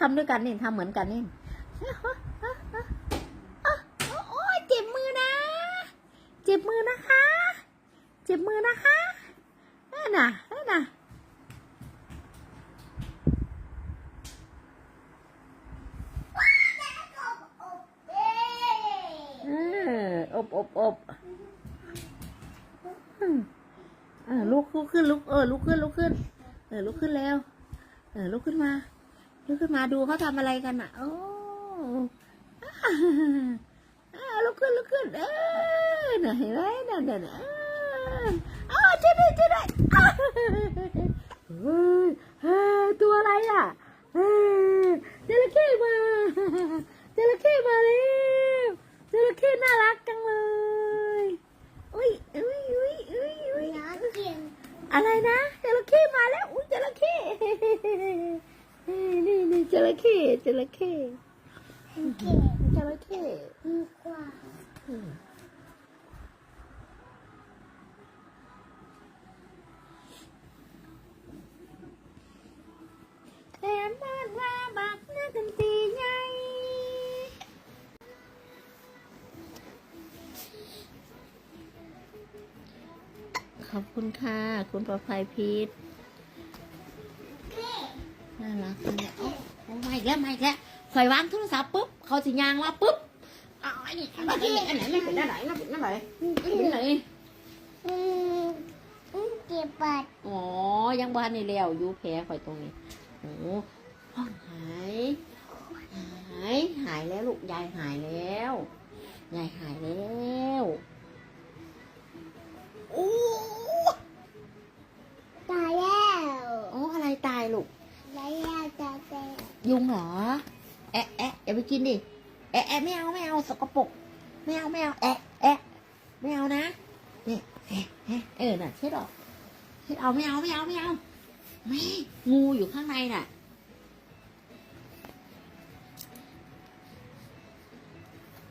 ทำด้วยกันนี่ทำเหมือนกันนี่โอ้ยเจ็บมือนะ เจ็บมือนะคะ เจ็บมือนะคะนั่นน่ะนั่นน่ะอบอบอบเออลุกลุกขึ้นลุกเออลุกขึ้นลุกขึ้น เออลุกขึ้นแล้ว เออลุกขึ้นมา ลุกขึ้นมาดูเขาทำอะไรกันอะ โอ้อ่าลุกขึ้นลุกขึ้น เออน่ะเห็นไหมนั่นน่ะน่ะเออช่วยด้วยช่วยด้วยอ้าวเฮ้ยเฮ้ยตัวอะไรอะเฮ้ยจระเข้มาจระเข้มาแล้วจระเข้น่ารักจังเลยอุ้ยอุ้ยอุ้ยอุ้ยอุ้ยอะไรนะจระเข้มาแล้วอุ้ยจระเข้ เฮ้ยนี่นี่จระเข้จระเข้จระเข้อืมแต่บ้านว่าบักนักดนตรีไงขอบคุณค่ะ คุณประภัยพีท น่ารักจังเลยโอ้โอ้มาอีกแล้วมาอีกแล้วข่อยวางโทรศัพท์ปุ๊บเขาสิยางมาปุ๊บอ้าวไอ้นี่อันไหนอันไหนไม่เป็นอันไหนไม่เป็นอันไหนไม่เป็นอันไหนเจ็บปัดอ๋อยังบ้านในเลี้ยวอยู่แผลข่อยตรงนี้โอ้ห้องหายหายหายแล้วลูกยายหายแล้วยายหายแล้วโอ้ตายแล้วโอ้อะไรตายลูกตา ยแล้วตายแล้วยุงเหรอ แอะแอะอย่าไปกินดิ แอะแอะไม่เอาไม่เอาสกปรกไม่เอาไม่เอาแอะแอะไม่เอานะเนี่ยแอะแอะเออน่ะเช็ดออกเช็ดเอาไม่เอาไม่เอาไม่เอาไม่งูอยู่ข้างในน่ะ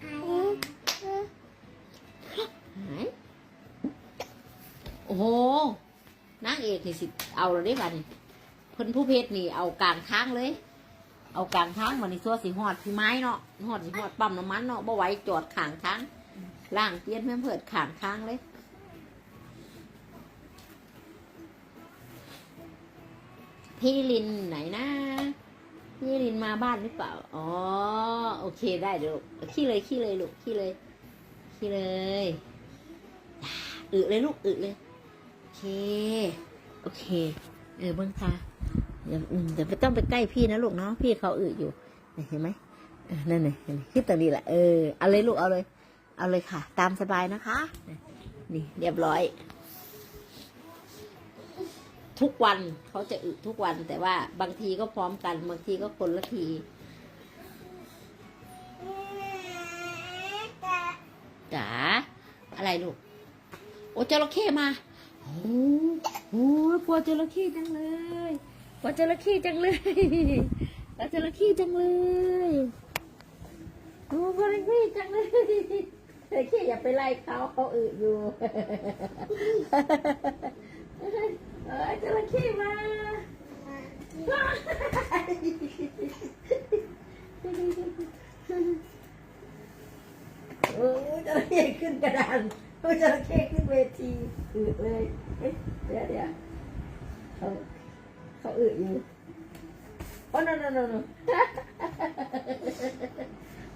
หายโอ้โหนางเอกนี่สิ เอาเราได้ป่ะนี่เพิ่นผู้เพชรนี่เอากลางทางเลย เอากลางทางวันนี้ซัวสิหอดพี่ไม้เนาะหอดสิหอดปั๊มน้ำมันเนาะบ่ไหวจอดขางทางล่างเตี้ยนแม่นเพิดขางทางเลยพี่ลินไหนนะพี่ลินมาบ้านหรือเปล่า อ๋อ โอเคได้เดี๋ยวลูกขี้เลยขี้เลยลูกขี้เลยขี้เลยอึเลยลูกอึเลย โอเค โอเค เออเบิ้งค่ะอย่าอืมแต่ไม่ต้องไปใกล้พี่นะลูกเนาะพี่เขาอึอยู่เห็นไหมนั่นไงเห็นไหมคิดตรงนี้แหละเออเอาเลยลูกเอาเลย เอาเลยค่ะ ตามสบายนะคะ นี่เรียบร้อย ทุกวันเขาจะอึทุกวัน แต่ว่าบางทีก็พร้อมกัน บางทีก็คนละทีจ๋าอะไรลูก โอ้จระเข้มาโอ้ โหกลัวจระเข้จังเลยกลัวจระเข้จังเลยกลัวจระเข้จังเลยโอ้กลัวจระเข้จังเลยจระเข้อย่าไปไล่เขาเขาอึอยู่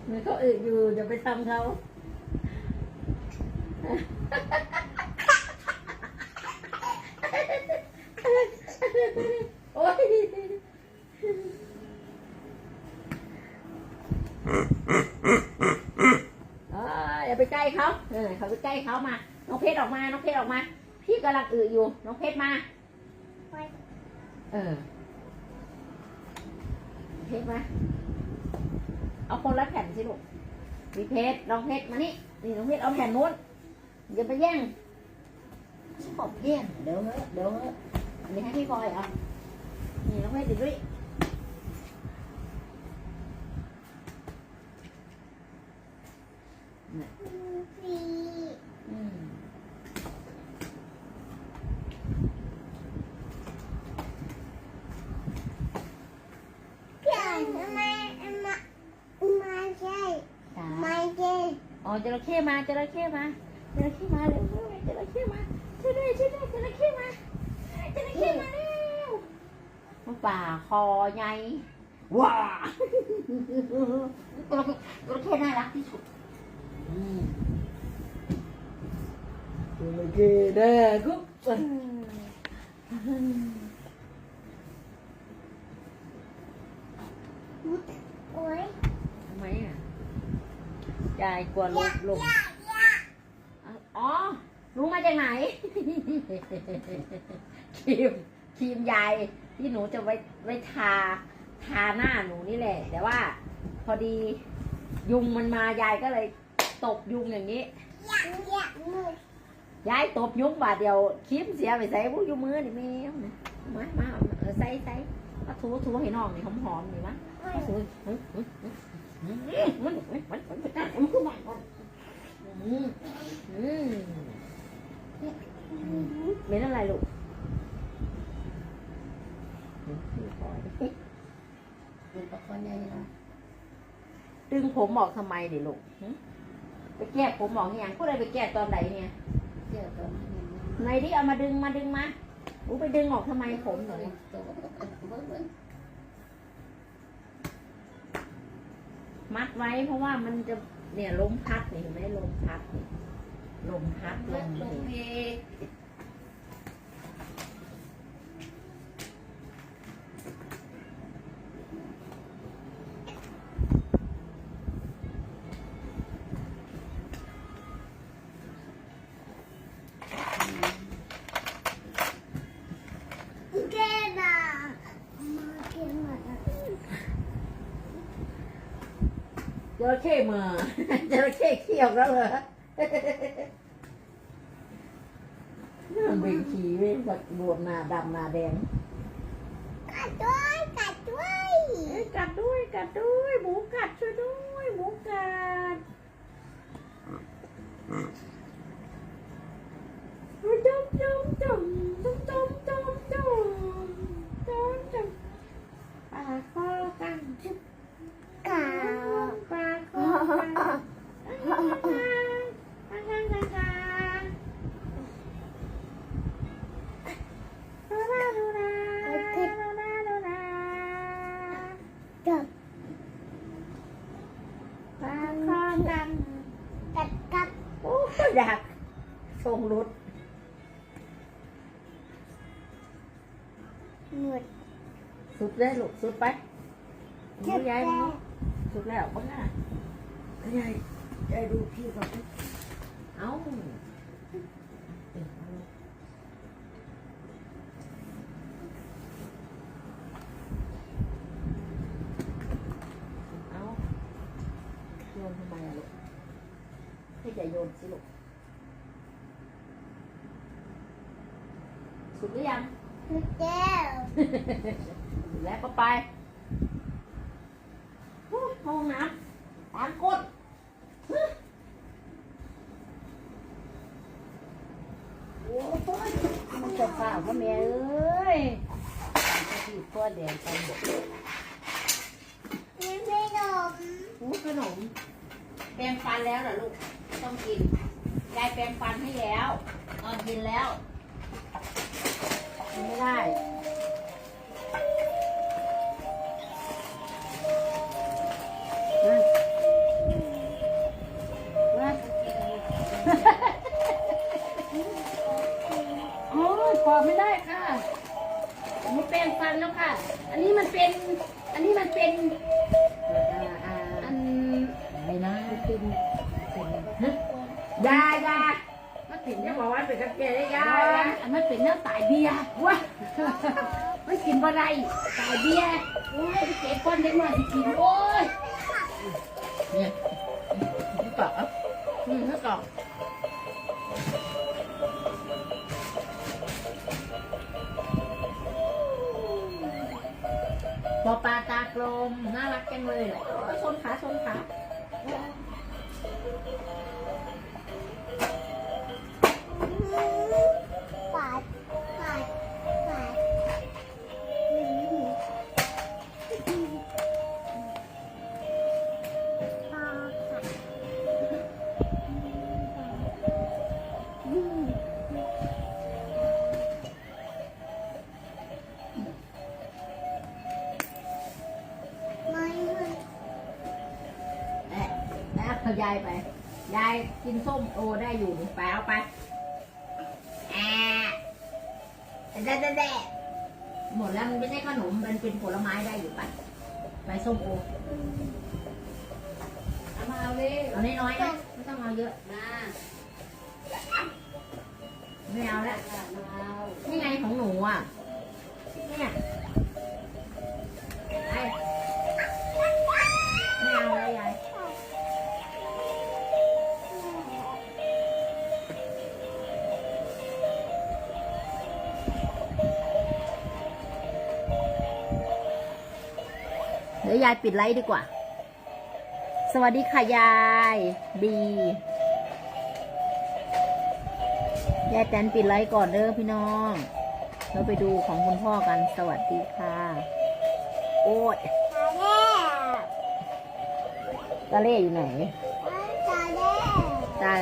มือนเขาอึอยู่อย่าไปทำเขาโอ้ยเอออย่าไปใกล้เขาเออเขาไปใกล้เขามา น้องเพชรออกมา น้องเพชรออกมา พี่กำลังอืออยู่ น้องเพชรมา เออเพชรมา เอาคนละแผ่นสิลูกมีเพชรน้องเพชรมานี่นี่น้องเพชรเอาแผ่นนู้นอย่าไปแย่งขอบแย่งเดี๋ยวเฮ้เดี๋ยวเฮ้อันนี้ให้พี่บอยเอานี่น้องเพชรดิด้วยอืม จระเข้มาจระเข้มาจระเข้มาเร็วจระเข้มาช่วยด้วยช่วยด้วยจระเข้มาจระเข้มาเร็วมันป่าคอใหญ่ว้าจระเข้จระเข้น่ารักที่สุดอืม Oke, dah, gup. โอ้ยทำไมอะ ยายกลัวลมลมอ๋อรู้มาจากไหนครีมครีมยายที่หนูจะไว้ไว้ทาทาหน้าหนูนี่แหละ แต่ว่า พอดียุงมันมายายก็เลยตบยุงอย่างนี้ยายตบยุงบาดเดียวครีมเสียไปใส่พวกยุงมือนี่แมวนะมามาใส่ใส่ถูถูให้น้องนี่หอมหอมๆนี่มะมาถู มันมันมันมันมันคือมันเป็นอะไรลูก Ini pokoknya ya. ดึงผมออกทำไมดิลูกไปแก้ผมออกอย่างก็เลยไปแก้ตอนไหนเนี่ยไหนดิเอามาดึงมาดึงมาอู้ไปดึงออกทำไมผมหน่อย มัดไว้เพราะว่ามันจะเนี่ยลมพัดนี่เห็นไหมลมพัดนี่ลมพัดลมนี่เจระเข้มือจระเข้เขี้ยวแล้วเหรอมันเป็นขี้เว้ยแบบบวมหน้าดำหน้าแดง กัดด้วยกัดด้วยเอ้ยกัดด้วยกัดด้วยหมูกัดช่วยด้วยหมูกัด สุดเลยลูกสุดไปเจ็บยายแล้วสุดแล้วบ้างอะ Ayah, ayah dulu kita. เอ้าเอาโยนทำไมอะลูกให้อย่าโยนสิลูก สุดหรือยังหมดแล้ว แล้วก็ไปโอ้ยห้องน้ำตามกฎโอ้ยมันจะฝ่าพ่อแม่เอ้ยจะที่พ่อแดงไปหมดยังไม่นมหูขนมแปรงฟันแล้วเหรอลูก ต้องกิน ยายแปรงฟันให้แล้วตอนกินแล้วกินไม่ได้ โอ้ยพอไม่ได้ค่ะอันนี้แปรงฟันแล้วค่ะ อันนี้มันเป็น อันนี้มันเป็นอันอะไรนะเป็นเป็นฮะยายามาถึงจะบอกว่าเป็นกระเทียมได้ยาอันมันเป็นเนื้อสายเบียร์ว้าไม่กินบ่ได้สายเบียร์โอ้ยเก็บก้อนเล็กน้อยสิกินโอ้ย เป็นมือเหรอ ยายไป ยายกินส้มโอได้อยู่นี่ไปเอาไปแอะแดะแดะแดะหมดแล้วมันไม่ใช่ขนมมันเป็นผลไม้ได้อยู่ไปไปส้มโอเอามาเอาเลยเอาน้อยๆนะไม่ต้องเอาเยอะมาไม่เอาแล้วมาเอานี่ไงของหนูอะเนี่ย เดี๋ยวยายปิดไลฟ์ดีกว่า สวัสดีค่ะยายบียายแตนปิดไลฟ์ก่อนเด้อพี่น้อง เราไปดูของคุณพ่อกันสวัสดีค่ะ โอ้ยตาแม่ตาเล่อยู่ไหนตาแม่ตา